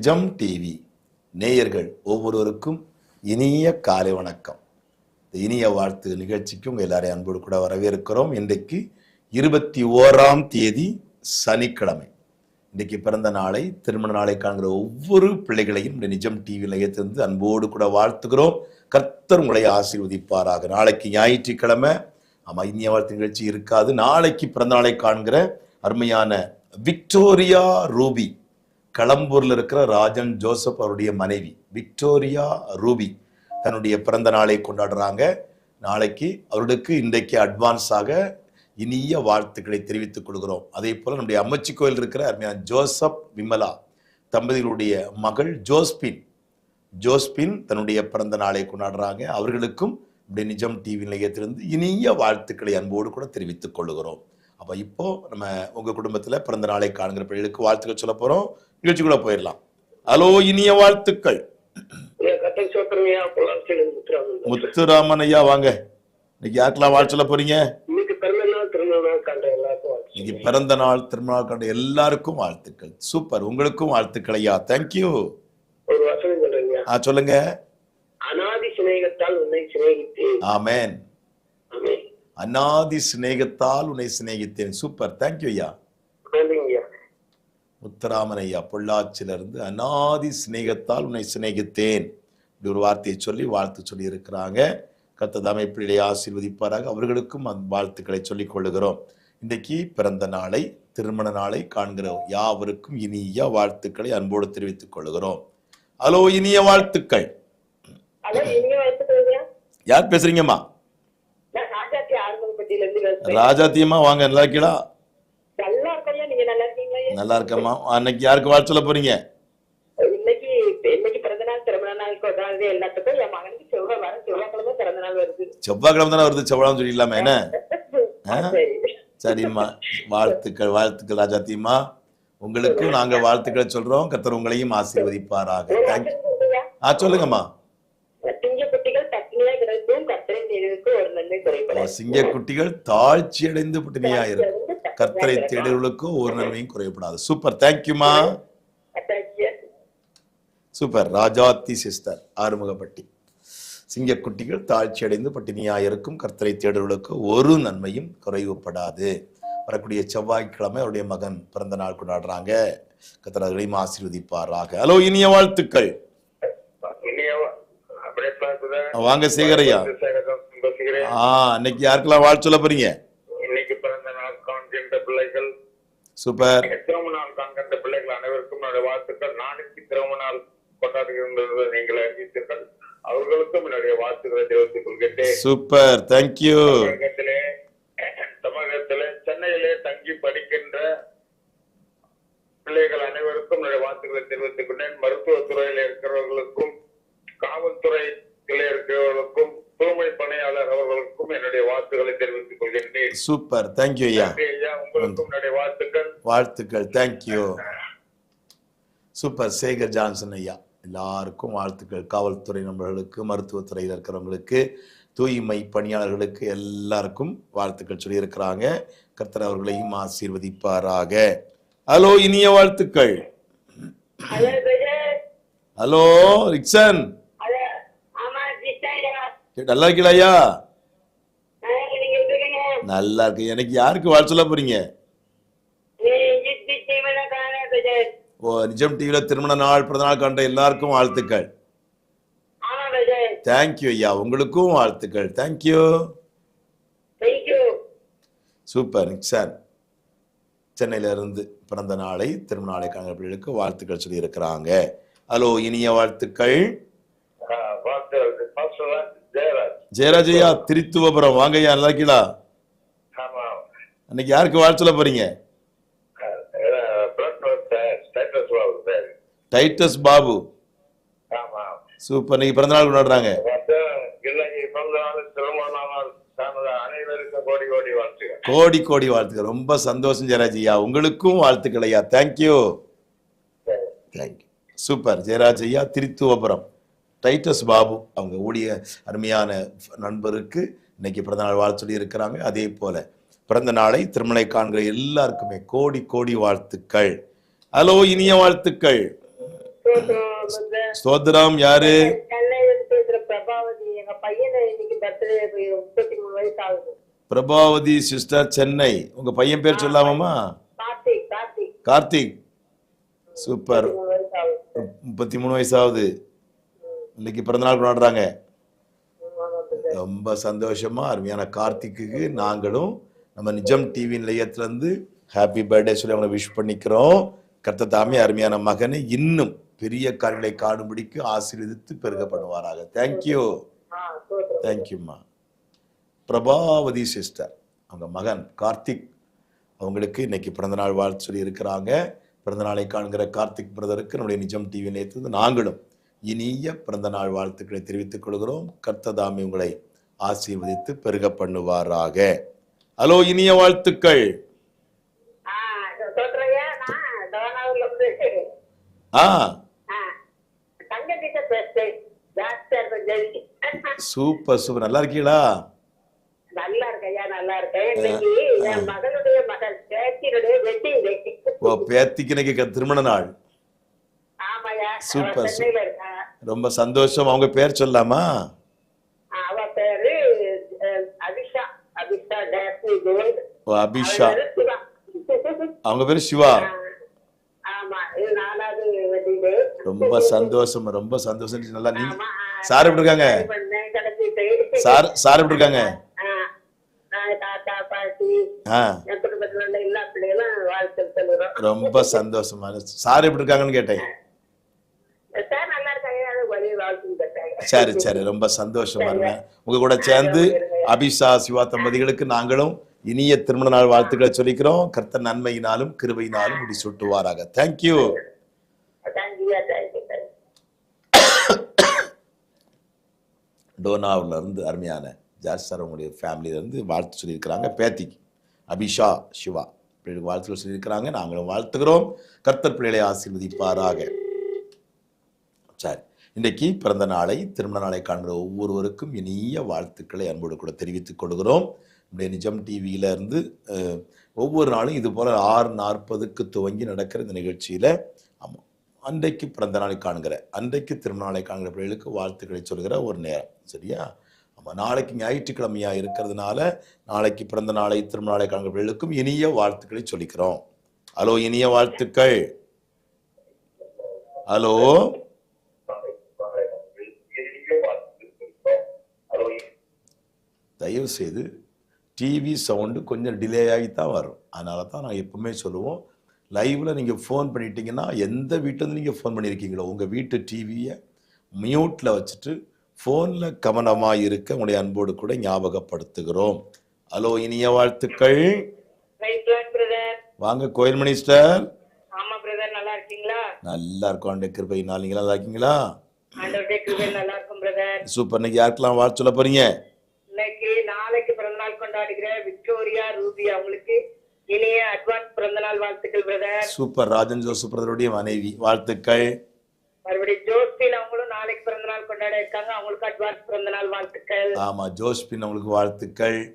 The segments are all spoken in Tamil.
நிஜம் டிவி. நேயர்கள் ஒவ்வொருவருக்கும் இனிய காலை வணக்கம். இந்த இனிய வாழ்த்து நிகழ்ச்சிக்கு உங்கள் எல்லாரையும் அன்போடு கூட வரவேற்கிறோம். இன்றைக்கு இருபத்தி ஓராம் தேதி சனிக்கிழமை. இன்றைக்கு பிறந்த நாளை திருமண நாளை காண்கிற ஒவ்வொரு பிள்ளைகளையும் இந்த நிஜம் டிவி நிலையத்திலிருந்து அன்போடு கூட வாழ்த்துகிறோம். கர்த்தர் உங்களை ஆசீர்வதிப்பாராக. நாளைக்கு ஞாயிற்றுக்கிழமை ஆமா இனிய வாழ்த்து நிகழ்ச்சி இருக்காது. நாளைக்கு பிறந்த நாளை காண்கிற அருமையான விக்டோரியா ரூபி களம்பூரில் இருக்கிற ராஜன் ஜோசப் அவருடைய மனைவி விக்டோரியா ரூபி தன்னுடைய பிறந்த நாளை கொண்டாடுறாங்க. நாளைக்கு அவர்களுக்கு இன்றைக்கு அட்வான்ஸாக இனிய வாழ்த்துக்களை தெரிவித்துக் கொள்கிறோம். அதே போல் நம்முடைய அம்மச்சி கோயில் இருக்கிற அருமையான ஜோசப் விமலா தம்பதிகளுடைய மகள் ஜோஸ்பின் ஜோஸ்பின் தன்னுடைய பிறந்த நாளை கொண்டாடுறாங்க. அவர்களுக்கும் இப்படி நிஜம் டிவி நிலையத்திலிருந்து இனிய வாழ்த்துக்களை அன்போடு கூட தெரிவித்துக் கொள்கிறோம். அப்ப இப்போ நம்ம உங்க குடும்பத்துல பிறந்த நாளை காணுங்கிற பிள்ளைகளுக்கு வாழ்த்துக்கள் சொல்ல போறோம். நிகழ்ச்சிக்குள்ள போயிடலாம். ஹலோ இனிய வாழ்த்துக்கள். முத்துராமன். ஐயா வாங்க. இன்னைக்கு யாருக்கெல்லாம் வாழ்த்து சொல்ல போறீங்க? இன்னைக்கு பிறந்த நாள் திருநாள் கண்ட எல்லாருக்கும் வாழ்த்துக்கள். சூப்பர். உங்களுக்கும் வாழ்த்துக்கள் ஐயா. தேங்க்யூ ஒரு வசனம் சொல்றீங்க ஆ சொல்லுங்க. அனாதி சிநேகத்தால் உன்னை சிநேகித்தேன். ஆமென். ஆமே அநாதி சிநேகத்தால் உன்னை சிநேகித்தேன். சூப்பர் தேங்க்யூ ஐயா. முத்துராமன் ஐயா பொள்ளாச்சியிலிருந்து அநாதி சிநேகத்தால் உன்னை சிநேகித்தேன். இப்படி ஒரு வார்த்தையை சொல்லி வாழ்த்து சொல்லி இருக்கிறாங்க. கத்தத அமைப்பிலே ஆசீர்வதிப்பாராக. அவர்களுக்கும் அந்த வாழ்த்துக்களை சொல்லிக் கொள்ளுகிறோம். இன்றைக்கு பிறந்த நாளை திருமண நாளை காண்கிற யாவருக்கும் இனிய வாழ்த்துக்களை அன்போடு தெரிவித்துக் கொள்கிறோம் ஹலோ இனிய வாழ்த்துக்கள். யார் பேசுறீங்கம்மா? ராஜாத்தியம்மா வாங்க நல்லா இருக்கீங்களா? நல்லா இருக்கம்மா அன்னைக்கு யாருக்கு வாழ்த்து சொல்ல போறீங்க செவ்வாய்க்கிழமை தானே வருது. செவ்வாய் சொல்லிடலாமா என்ன? சரி. சரிம்மா. வாழ்த்துக்கள் வாழ்த்துக்கள் ராஜாத்தியம்மா. உங்களுக்கும் நாங்க வாழ்த்துக்களை சொல்றோம். கர்த்தர் உங்களையும் ஆசீர்வதிப்பாராக. தேங்க்யூ ஆ சொல்லுங்கம்மா திங்க குட்டிகள் பட்டினியா கிடக்கும் ஒரு நன்மை சிங்க குட்டிகள் தாழ்ச்சி அடைந்து பட்டினியா இருக்கும் கர்த்தரை தேடுகளுக்கும் ஒரு நன்மையும் குறையப்படாது சூப்பர். தேங்க்யூமா சூப்பர். ராஜாத்தி சிஸ்டர் ஆறுமுகப்பட்டி. சிங்கக்குட்டிகள் தாழ்ச்சி அடைந்து பட்டினியா இருக்கும் கர்த்தரை தேடுகளுக்கு ஒரு நன்மையும் குறைவுபடாது. வரக்கூடிய செவ்வாய்க்கிழமை அவருடைய மகன் பிறந்த நாள் கொண்டாடுறாங்க. கர்த்தர் அவர்களையும் ஆசீர்வதிப்பாராக. ஹலோ இனிய வாழ்த்துக்கள். வாங்க சேகரையா ஆ இன்னைக்கு யாருக்கெல்லாம் வாழ்த்து சொல்ல போறீங்க? இன்னைக்கு பிறந்த நாள் காண்கின்ற பிள்ளைகள். சூப்பர். திருமண நாள் காண்கின்ற பிள்ளைகள் அனைவருக்கும் என்னுடைய வாழ்த்துக்கள். நாளைக்கு திருமண நாள் கொண்டாடுகின்றது நீங்கள் அறிவித்தீர்கள். அவர்களுக்கும் என்னுடைய வாழ்த்துக்களை தெரிவித்துக் கொள்கின்றேன். சூப்பர். தேங்க்யூ தமிழகத்திலே தமிழகத்திலே சென்னையிலே தங்கி படிக்கின்ற பிள்ளைகள் அனைவருக்கும் என்னுடைய வாழ்த்துக்களை தெரிவித்துக் கொண்டேன் மருத்துவத்துறையில் இருக்கிறவர்களுக்கும் காவல்துறையில் இருக்கிறவர்களுக்கும் தூய்மை பணியாளர் அவர்களுக்கும் என்னுடைய வாழ்த்துக்களை தெரிவித்துக் கொள்கின்றேன் சூப்பர் தேங்க்யூ ஐயா உங்களுக்கும் வாழ்த்துக்கள். வாழ்த்துக்கள். தேங்க்யூ சூப்பர் சேகர் ஜான்சன் ஐயா. எல்லாருக்கும் வாழ்த்துக்கள். காவல்துறை நண்பர்களுக்கு மருத்துவத்துறையில் இருக்கிறவங்களுக்கு தூய்மை பணியாளர்களுக்கு எல்லாருக்கும் வாழ்த்துக்கள் சொல்லியிருக்கிறாங்க. கர்த்தர் அவர்களையும் ஆசீர்வதிப்பாராக. ஹலோ இனிய வாழ்த்துக்கள். ஹலோ ரிக்சன் நல்லா இருக்கீங்களா ஐயா நீங்க எப்படி இருக்கீங்க நல்லா இருக்கு. எனக்கு யாருக்கு வாழ்த்து சொல்ல போறீங்க? காண ஓ நிஜம் டிவியில் திருமண நாள் பிறந்த நாள் கண்ட எல்லாருக்கும் வாழ்த்துக்கள். தேங்க்யூ ஐயா. உங்களுக்கும் வாழ்த்துக்கள். தேங்க்யூ சூப்பர் சார் சென்னையில இருந்து பிறந்த நாளை திருமண நாளை காண்கிற பிள்ளைகளுக்கு வாழ்த்துக்கள் சொல்லி இருக்கிறாங்க ஹலோ இனிய வாழ்த்துக்கள். ஜெயராஜ் ஐயா திருத்துவபுரம். வாங்க ஐயா நல்லா இருக்கீங்களா? அன்னைக்கு யாருக்கு வாழ்த்து சொல்ல போறீங்க? டைட்டஸ் பாபு. ஆமா சூப்பர். இன்னைக்கு பிறந்த நாள் கொண்டாடுறாங்க. பிறந்த நாள் அனைவருக்கும் கோடி கோடி வாழ்த்துக்கள். கோடி கோடி வாழ்த்துக்கள் ரொம்ப சந்தோஷம் ஜெயராஜ் ஐயா உங்களுக்கும் வாழ்த்துக்கள் ஐயா. Thank you thank you super. ஜெயராஜ் ஐயா திருத்துவபுரம். டைட்டஸ் பாபு அவங்க ஊழிய அருமையான நண்பருக்கு இன்னைக்கு பிறந்த நாள் வாழ்த்து சொல்லி இருக்கிறாங்க அதே போல பிறந்த நாளை திருமலை காண்கிற எல்லாருக்குமே கோடி கோடி வாழ்த்துக்கள். ஹலோ இனிய வாழ்த்துக்கள். ஸ்தோத்திரம் யாரு? பிரபாவதி சிஸ்டர் சென்னை. உங்க பையன் பேர் சொல்லாமாமா? கார்த்திக் சூப்பர். முப்பத்தி மூணு வயசாகுது இன்னைக்கு பிறந்தநாள் கொண்டாடுறாங்க. ரொம்ப சந்தோஷமா அருமையான கார்த்திக்கு நாங்களும் நம்ம நிஜம் டிவி நிலையத்திலேருந்து ஹாப்பி பர்த்டே சொல்லி அவங்களை விஷ் பண்ணிக்கிறோம். கர்த்த தாமி அருமையான மகனை இன்னும் பெரிய காரியங்களை காணும்படிக்கு ஆசீர்வதித்து பெருக பண்ணுவாராக தேங்க்யூ தேங்க்யூம்மா பிரபாவதி சிஸ்டர் அவங்க மகன் கார்த்திக் அவங்களுக்கு இன்னைக்கு பிறந்தநாள் வாழ்த்து சொல்லி இருக்கிறாங்க பிறந்தநாளை காண்கிற கார்த்திக் பிரதருக்கு நம்முடைய நிஜம் டிவி நிலையத்திலிருந்து நாங்களும் இனிய பிறந்தநாள் வாழ்த்துக்களை தெரிவித்துக் கொள்கிறோம். கர்த்ததாமி உங்களை ஆசீர்வதித்து பெருக பண்ணுவாராக ஹலோ இனிய வாழ்த்துக்கள். ஆ சூப்பர் சூப்பர். நல்லா இருக்கீங்களா? நல்லா இருக்கேன் நல்லா இருக்கேன். மகனுடைய மகன் பேத்தினுடைய வெட்டிங் டே ஓ பேத்திக்கு இன்னைக்கு திருமண நாள். சூப்பர், ரொம்ப சந்தோஷம். அவங்க பேர் சொல்லலாமா அவ பேரு அஹ், அபிஷா அபிஷா டேஸ்மி கோல்ட் ஓ அபிஷா அவங்க பேர் சிவா. ரொம்ப சந்தோஷம் ரொம்ப சந்தோஷம் நல்லா நீ ஆமா சார் எப்படி இருக்காங்க சார் சார் எப்படி இருக்காங்க ரொம்ப சந்தோஷமா சார் எப்படி இருக்காங்கன்னு கேட்டேன் சரி சரி ரொம்ப சந்தோஷமா இருங்க உங்க கூட சேர்ந்து அபிஷா சிவா தம்பதிகளுக்கு நாங்களும் இனிய திருமண நாள் வாழ்த்துக்களை சொல்லிக்கிறோம். கர்த்தர் நன்மையினாலும் கிருபையினாலும் முடி சுட்டுவாராக. தேங்க்யூ டோனாவில் இருந்து அருமையான ஜார்ஜ் சார் உங்களுடைய ஃபேமிலியில இருந்து வாழ்த்து சொல்லியிருக்கிறாங்க. பேத்திக்கு அபிஷா சிவா பிள்ளைகளுக்கு வாழ்த்துக்கள் சொல்லியிருக்கிறாங்க. நாங்களும் வாழ்த்துகிறோம். கர்த்தர் பிள்ளைகளை ஆசீர்வதிப்பாராக. சரி. இன்றைக்கு பிறந்த நாளை திருமண நாளை காண்கிற ஒவ்வொருவருக்கும் இனிய வாழ்த்துக்களை அன்போடு கூட தெரிவித்துக் கொள்கிறோம். நம்முடைய நிஜம் டிவியிலேருந்து ஒவ்வொரு நாளும் இது போல் ஆறு நாற்பதுக்கு துவங்கி நடக்கிற இந்த நிகழ்ச்சியில் ஆமாம் அன்றைக்கு பிறந்த நாளை காண்கிற அன்றைக்கு திருமண நாளை காண்கிற பிள்ளைகளுக்கு வாழ்த்துக்களை சொல்கிற ஒரு நேரம் சரியா? ஆமாம் நாளைக்கு ஞாயிற்றுக்கிழமையாக இருக்கிறதுனால நாளைக்கு பிறந்த நாளை திருமண நாளை காண்கிற பிள்ளைகளுக்கும் இனிய வாழ்த்துக்களை சொல்லிக்கிறோம். ஹலோ இனிய வாழ்த்துக்கள். ஹலோ. தயவு செய்து டிவி சவுண்டு கொஞ்சம் டிலே ஆகி தான் வரும். அதனால தான் நான் எப்பவுமே சொல்லுவோம் லைவில் நீங்கள் ஃபோன் பண்ணிட்டீங்கன்னா எந்த வீட்டிலேருந்து நீங்கள் ஃபோன் பண்ணியிருக்கீங்களோ உங்கள் வீட்டு டிவியை மியூட்டில் வச்சுட்டு ஃபோனில் கவனமாக இருக்க உங்களுடைய அன்போடு கூட ஞாபகப்படுத்துகிறோம். ஹலோ இனிய வாழ்த்துக்கள். வாங்க கோயில் மினிஸ்டர் ஆமா பிரதர் நல்லா இருக்கீங்களா? நல்லா இருக்கும் ஆண்டு கிருபையினால் நல்லா இருக்கீங்களா? ஆண்டவருடைய கிருபை நல்லா இருக்கும் பிரதர் சூப்பர் இன்னைக்கு யாருக்கெல்லாம் வாழ்த்து சொல்ல போறீங்க இன்னைக்கு நாளைக்கு பிறந்தநாள் கொண்டாடுகிற ரூபி அவங்களுக்கு இனிய அட்வான்ஸ் பிறந்தநாள் வாழ்த்துக்கள் பிரதர் சூப்பர் ராஜன் ஜோசப் பிரதருடைய மனைவி. வாழ்த்துக்கள். மறுபடியும் ஜோஸ்பின் அவங்களும் நாளைக்கு பிறந்தநாள் கொண்டாட இருக்காங்க. அவங்களுக்கு அட்வான்ஸ் பிறந்தநாள் வாழ்த்துக்கள். ஆமா ஜோஸ்பின் அவங்களுக்கு வாழ்த்துக்கள்.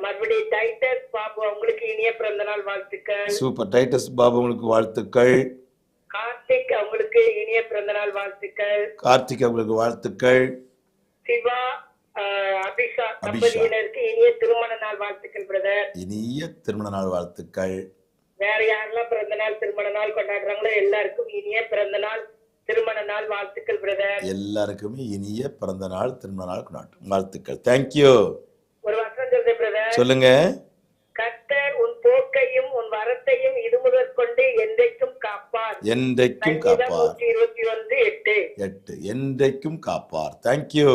மறுபடியும் டைட்டஸ் பாபு அவங்களுக்கு இனிய பிறந்தநாள் வாழ்த்துக்கள். சூப்பர் டைட்டஸ் பாபு உங்களுக்கு வாழ்த்துக்கள். கார்த்திக் அவங்களுக்கு இனிய பிறந்தநாள் வாழ்த்துக்கள். கார்த்திக் அவங்களுக்கு வாழ்த்துக்கள். சிவா தம்பதியினருக்கு இனிய திருமண நாள் வாழ்த்துக்கள் பிரதர் இனிய திருமண நாள் வாழ்த்துக்கள். வேற யாரெல்லாம் பிறந்த நாள் திருமண நாள் கொண்டாடுறாங்களோ எல்லாருக்கும் இனிய பிறந்த நாள் திருமண நாள் வாழ்த்துக்கள் பிரதர் எல்லாருக்குமே இனிய பிறந்த நாள் திருமண நாள் கொண்டாட்டம் வாழ்த்துக்கள். தேங்க்யூ ஒரு வருஷம் சொல்றேன் பிரதர் சொல்லுங்க. கர்த்தர் உன் போக்கையும் உன் வரத்தையும் இது முதற்கொண்டு என்றைக்கும் காப்பார். என்றைக்கும் காப்பார். இருபத்தி ஒன்று எட்டு. எட்டு. என்றைக்கும் காப்பார். Thank you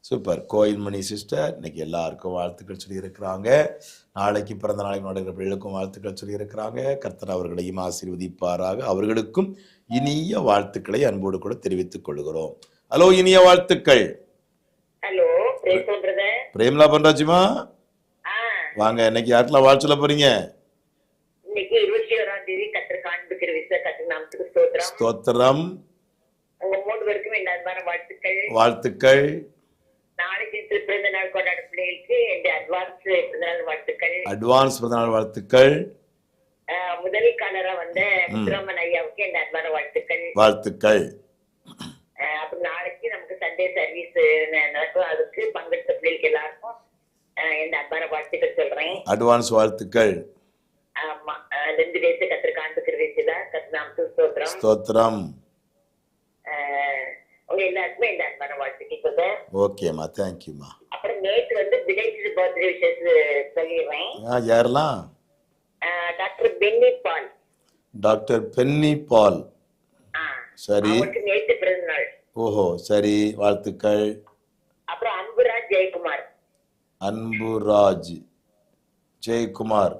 super. கோயில் மணி சிஸ்டர் இன்னைக்கு எல்லாருக்கும் வாழ்த்துக்கள் சொல்லியிருக்கிறாங்க. நாளைக்கு பிறந்த நாளைக்கு நடக்கிற பிள்ளைகளுக்கும் வாழ்த்துக்கள் சொல்லியிருக்கிறாங்க. கர்த்தர் அவர்களையும் ஆசீர்வதிப்பாராக. அவர்களுக்கும் இனிய வாழ்த்துக்களை அன்போடு கூட தெரிவித்துக் கொள்கிறோம். ஹலோ இனிய வாழ்த்துக்கள். ஹலோ பிரேம்லா ஆ. வாங்க இன்னைக்கு யாருக்கெல்லாம் வாழ்த்து போறீங்க? இன்னைக்கு அன்பான வாழ்த்துக்கள். வாழ்த்துக்கள். நாளைக்கு பிறந்த நாள் கொண்டாடும் பிள்ளைகளுக்கு அட்வான்ஸ் வாழ்த்துக்கள். அட்வான்ஸ் பிறந்தநாள் வாழ்த்துக்கள். வந்த முத்துராமன் ஐயாவுக்கு என் அன்பான வாழ்த்துக்கள். வாழ்த்துக்கள். அஹ், அப்புறம் நாளைக்கு நமக்கு சண்டே சர்வீஸ் நடக்கும். அதுக்கு பங்கெடுத்த பிள்ளைகளுக்கு எல்லாருக்கும் என் அன்பான வாழ்த்துக்கள் சொல்றேன். அட்வான்ஸ் வாழ்த்துக்கள். ஆமா ரெண்டு டேஸ் கத்திர காண்பிக்கிற வச்சுல கத்நாமத்து ஸ்தோத்திரம். உங்க எல்லாருக்குமே என் அன்பான வாழ்த்துக்கள் சொல்றேன் ஓகேம்மா தேங்க்யூம்மா அப்புறம் நேற்று வந்து பிலேட்டட் பர்த்டே விஷஸ் சொல்லிடுறேன். யாரெல்லாம்? Doctor Benny Paul. Doctor Benny Paul. சரி. நேற்று பிறந்த நாள். ஓஹோ சரி வாழ்த்துக்கள். அப்புறம் அன்புராஜ் ஜெயக்குமார். அன்புராஜ் ஜெயக்குமார்.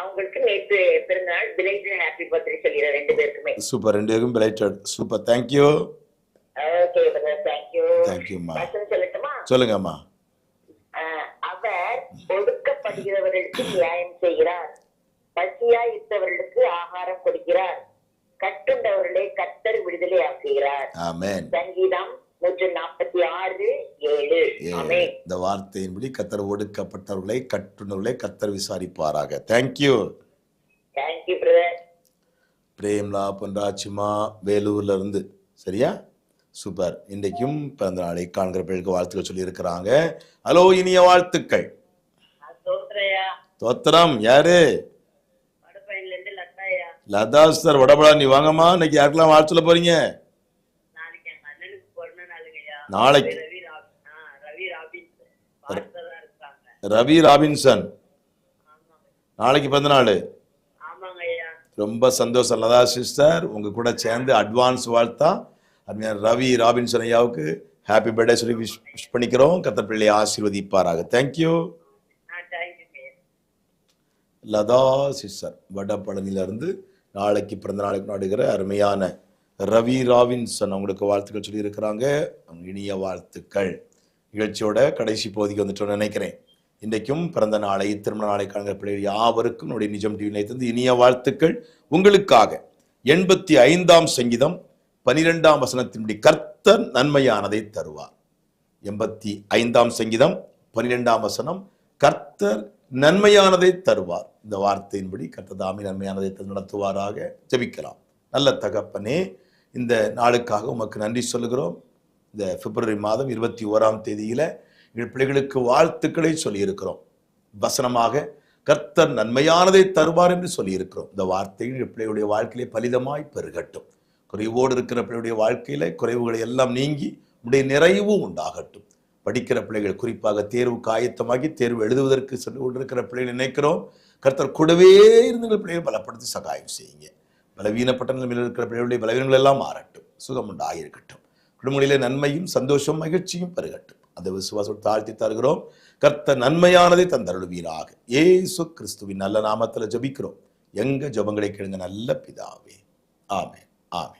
அவங்களுக்கு நேற்று பிறந்த நாள். பிலேட்டட் ஹாப்பி பர்த்டே சொல்லிடுறேன் ரெண்டு பேருக்குமே. சூப்பர் ரெண்டு பேருக்கும் plaited super thank you okay thank you தேங்க்யூம்மா வசனம் சொல்லட்டுமா? சொல்லுங்கம்மா. அவர் ஒடுக்கப்படுகிறவர்களுக்கு நியாயம் செய்கிறார். பசியா இருந்தவர்களுக்கு ஆகாரம் கொடுக்கிறார். கட்டுண்டவர்களை கத்தர் விடுதலை ஆக்குகிறார். ஆமென். சங்கீதம் நூற்று நாற்பத்தி ஆறு ஏழு. இந்த வார்த்தையின்படி கத்தர் ஒடுக்கப்பட்டவர்களை கட்டுணர்களை கத்தர் விசாரிப்பாராக. Thank you thank you brother Premla பொன்ராச்சிமா வேலூர்ல இருந்து. சரியா? சூப்பர். இன்றைக்கும் பிறந்த நாளை காண்கிற பிள்ளைக்கு வாழ்த்துக்கள் சொல்லியிருக்கிறாங்க. ஹலோ இனிய வாழ்த்துக்கள். தோத்திரம் யாரு? லதா சார் வடபடா நீ வாங்கம்மா. இன்னைக்கு யாருக்கெல்லாம் வாழ்த்து சொல்ல போறீங்க? நாளைக்கு ரவி ராபின்சன். நாளைக்கு பிறந்த நாள். ரொம்ப சந்தோஷம் லதா சிஸ்டர். உங்க கூட சேர்ந்து அட்வான்ஸ் வாழ்த்தா அருமையான ரவி ராபின்சன் ஐயாவுக்கு ஹாப்பி பர்த்டே சொல்லி விஷ் விஷ் பண்ணிக்கிறோம். கத்தர் பிள்ளையை ஆசீர்வதிப்பாராக. தேங்க்யூ லதா சிஸ்டர் வடபழனியிலிருந்து நாளைக்கு பிறந்த நாளைக்கு நாடுகிற அருமையான ரவி ராவின்சன் அவங்களுக்கு வாழ்த்துக்கள் சொல்லியிருக்கிறாங்க. அவங்க இனிய வாழ்த்துக்கள். நிகழ்ச்சியோட கடைசி பகுதிக்கு வந்துட்டோம்னு நினைக்கிறேன். இன்றைக்கும் பிறந்த நாளை திருமண நாளை காண்கிற பிள்ளைகள் யாவருக்கும் நம்முடைய நிஜம் டிவி தந்து இனிய வாழ்த்துக்கள். உங்களுக்காக எண்பத்தி ஐந்தாம் சங்கீதம் பனிரெண்டாம் வசனத்தின்படி கர்த்தர் நன்மையானதை தருவார். எண்பத்தி ஐந்தாம் சங்கீதம் பன்னிரெண்டாம் வசனம் கர்த்தர் நன்மையானதை தருவார். இந்த வார்த்தையின்படி கர்த்தர் நன்மையானதை நடத்துவாராக. ஜெபிக்கலாம். நல்ல தகப்பனே இந்த நாளுக்காக உமக்கு நன்றி சொல்லுகிறோம். இந்த பிப்ரவரி மாதம் இருபத்தி ஓராம் தேதியில் எங்கள் பிள்ளைகளுக்கு வாழ்த்துக்களை சொல்லியிருக்கிறோம். வசனமாக கர்த்தர் நன்மையானதை தருவார் என்று சொல்லியிருக்கிறோம். இந்த வார்த்தைகள் எங்கள் பிள்ளைகளுடைய வாழ்க்கையிலே பலிதமாய் பெருகட்டும். குறைவோடு இருக்கிற பிள்ளையுடைய வாழ்க்கையில் குறைவுகளை எல்லாம் நீங்கி உடைய நிறைவு உண்டாகட்டும். படிக்கிற பிள்ளைகள் குறிப்பாக தேர்வுக்கு ஆயத்தமாகி தேர்வு எழுதுவதற்கு சென்று கொண்டிருக்கிற பிள்ளைகள் நினைக்கிறோம். கர்த்தர் கூடவே இருந்த பிள்ளைகள் பலப்படுத்தி சகாயம் செய்யுங்க. பலவீனப்பட்ட நிலையில் இருக்கிற பிள்ளைகளுடைய பலவீனங்கள் எல்லாம் மாறட்டும். சுகம் உண்டாகிருக்கட்டும் குடும்பங்களிலே நன்மையும் சந்தோஷம் மகிழ்ச்சியும் பெருகட்டும். அந்த விசுவாசம் தாழ்த்தி தருகிறோம். கர்த்தர் நன்மையானதை தந்தருளுவீராக. ஏசு கிறிஸ்துவின் நல்ல நாமத்தில் ஜபிக்கிறோம். எங்க ஜபங்களை கேளுங்க. நல்ல பிதாவே. Amen.